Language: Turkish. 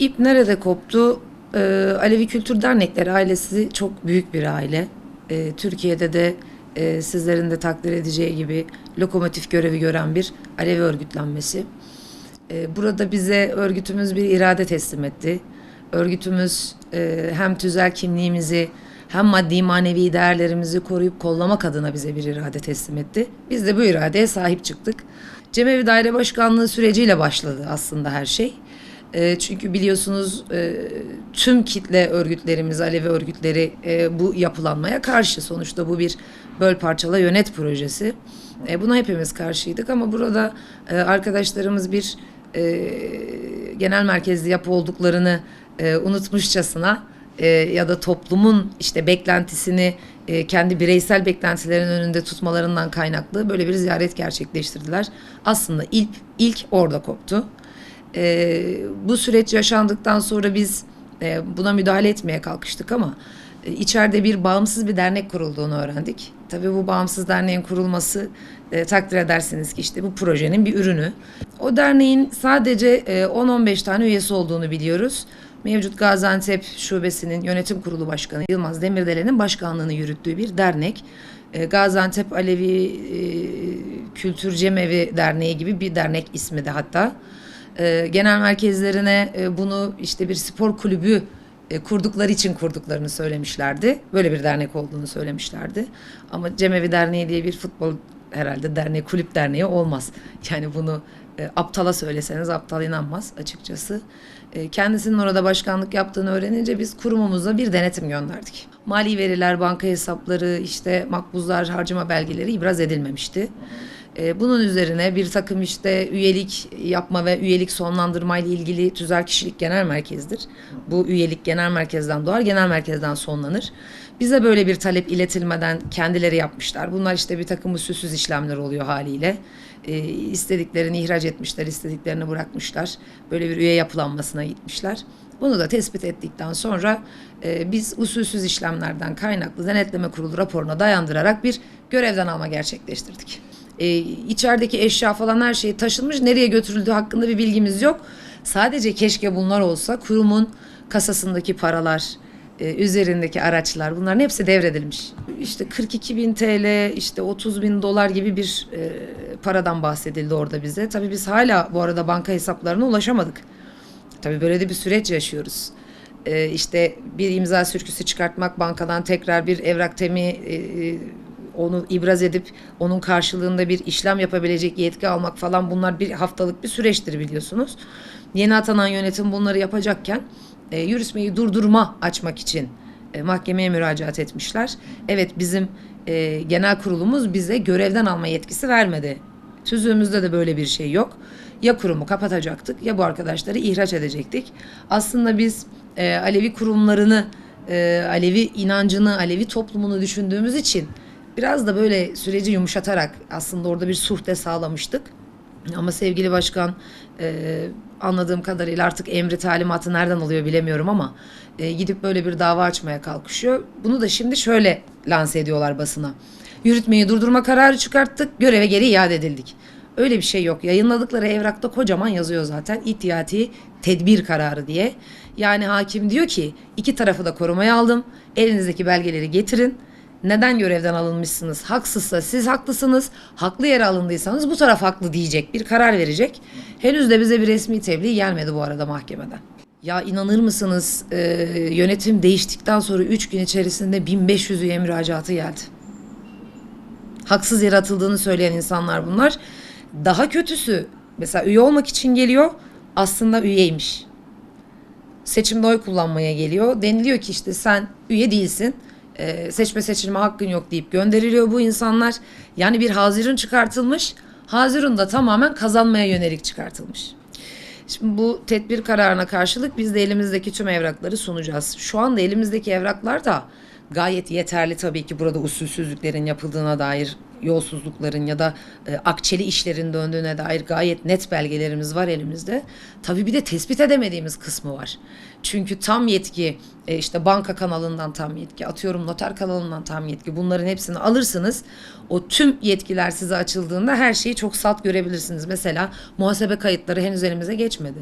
İp nerede koptu? Ee, Alevi Kültür Dernekleri ailesi çok büyük bir aile. Ee, Türkiye'de de e, sizlerin de takdir edeceği gibi lokomotif görevi gören bir Alevi örgütlenmesi. Ee, burada bize örgütümüz bir irade teslim etti. Örgütümüz e, hem tüzel kimliğimizi hem maddi manevi değerlerimizi koruyup kollamak adına bize bir irade teslim etti. Biz de bu iradeye sahip çıktık. Cemevi Daire Başkanlığı süreciyle başladı aslında her şey. E, çünkü biliyorsunuz e, tüm kitle örgütlerimiz, Alevi örgütleri e, bu yapılanmaya karşı. Sonuçta bu bir böl parçala yönet projesi. E, buna hepimiz karşıydık ama burada e, arkadaşlarımız bir e, genel merkezli yapı olduklarını e, unutmuşçasına e, ya da toplumun işte beklentisini e, kendi bireysel beklentilerin önünde tutmalarından kaynaklı böyle bir ziyaret gerçekleştirdiler. Aslında ilk ilk orada koptu. E, bu süreç yaşandıktan sonra biz e, buna müdahale etmeye kalkıştık ama e, içeride bir bağımsız bir dernek kurulduğunu öğrendik. Tabii bu bağımsız derneğin kurulması e, takdir edersiniz ki işte bu projenin bir ürünü. O derneğin sadece e, 10-15 tane üyesi olduğunu biliyoruz. Mevcut Gaziantep Şubesi'nin yönetim kurulu başkanı Yılmaz Demirdelen'in başkanlığını yürüttüğü bir dernek. E, Gaziantep Alevi e, Kültür Cemevi Derneği gibi bir dernek ismi de hatta. E, genel merkezlerine e, bunu işte bir spor kulübü e, kurdukları için kurduklarını söylemişlerdi. Böyle bir dernek olduğunu söylemişlerdi. Ama Cemevi Derneği diye bir futbol herhalde derneği, kulüp derneği olmaz. Yani bunu e, aptala söyleseniz aptal inanmaz açıkçası. E, kendisinin orada başkanlık yaptığını öğrenince biz kurumumuza bir denetim gönderdik. Mali veriler, banka hesapları, işte makbuzlar, harcama belgeleri ibraz edilmemişti. E, bunun üzerine bir takım işte üyelik yapma ve üyelik sonlandırma ile ilgili tüzel kişilik genel merkezdir. Bu üyelik genel merkezden doğar, genel merkezden sonlanır. Bize böyle bir talep iletilmeden kendileri yapmışlar. Bunlar işte bir takım usulsüz işlemler oluyor haliyle. E, istediklerini ihraç etmişler, istediklerini bırakmışlar. Böyle bir üye yapılanmasına gitmişler. Bunu da tespit ettikten sonra e, biz usulsüz işlemlerden kaynaklı denetleme kurulu raporuna dayandırarak bir görevden alma gerçekleştirdik. E, içerideki eşya falan her şey taşınmış. Nereye götürüldüğü hakkında bir bilgimiz yok. Sadece keşke bunlar olsa kurumun kasasındaki paralar, e, üzerindeki araçlar bunların hepsi devredilmiş. İşte 42 bin TL, işte 30 bin dolar gibi bir e, paradan bahsedildi orada bize. Tabii biz hala bu arada banka hesaplarına ulaşamadık. Tabii böyle de bir süreç yaşıyoruz. E, işte bir imza sürküsü çıkartmak, bankadan tekrar bir evrak temi e, onu ibraz edip onun karşılığında bir işlem yapabilecek yetki almak falan bunlar bir haftalık bir süreçtir biliyorsunuz. Yeni atanan yönetim bunları yapacakken e, yürütmeyi durdurma açmak için e, mahkemeye müracaat etmişler. Evet bizim e, genel kurulumuz bize görevden alma yetkisi vermedi. Tüzüğümüzde de böyle bir şey yok. Ya kurumu kapatacaktık ya bu arkadaşları ihraç edecektik. Aslında biz e, Alevi kurumlarını, e, Alevi inancını, Alevi toplumunu düşündüğümüz için biraz da böyle süreci yumuşatarak aslında orada bir suhte sağlamıştık. Ama sevgili başkan e, anladığım kadarıyla artık emri talimatı nereden alıyor bilemiyorum ama e, gidip böyle bir dava açmaya kalkışıyor. Bunu da şimdi şöyle lanse ediyorlar basına. Yürütmeyi durdurma kararı çıkarttık, göreve geri iade edildik. Öyle bir şey yok. Yayınladıkları evrakta kocaman yazıyor zaten ihtiyati tedbir kararı diye. Yani hakim diyor ki iki tarafı da korumaya aldım. Elinizdeki belgeleri getirin. Neden görevden alınmışsınız? Haksızsa siz haklısınız. Haklı yere alındıysanız bu taraf haklı diyecek. Bir karar verecek. Henüz de bize bir resmi tebliğ gelmedi bu arada mahkemeden. Ya inanır mısınız e, yönetim değiştikten sonra 3 gün içerisinde 1500 üye müracaatı geldi. Haksız yere atıldığını söyleyen insanlar bunlar. Daha kötüsü mesela üye olmak için geliyor aslında üyeymiş. Seçimde oy kullanmaya geliyor. Deniliyor ki işte sen üye değilsin e, seçme seçilme hakkın yok deyip gönderiliyor bu insanlar. Yani bir hazirun çıkartılmış. Hazirun da tamamen kazanmaya yönelik çıkartılmış. Şimdi bu tedbir kararına karşılık biz de elimizdeki tüm evrakları sunacağız. Şu anda elimizdeki evraklar da gayet yeterli tabii ki burada usulsüzlüklerin yapıldığına dair yolsuzlukların ya da e, akçeli işlerin döndüğüne dair gayet net belgelerimiz var elimizde. Tabii bir de tespit edemediğimiz kısmı var. Çünkü tam yetki e, işte banka kanalından tam yetki atıyorum noter kanalından tam yetki bunların hepsini alırsınız. O tüm yetkiler size açıldığında her şeyi çok salt görebilirsiniz. Mesela muhasebe kayıtları henüz elimize geçmedi.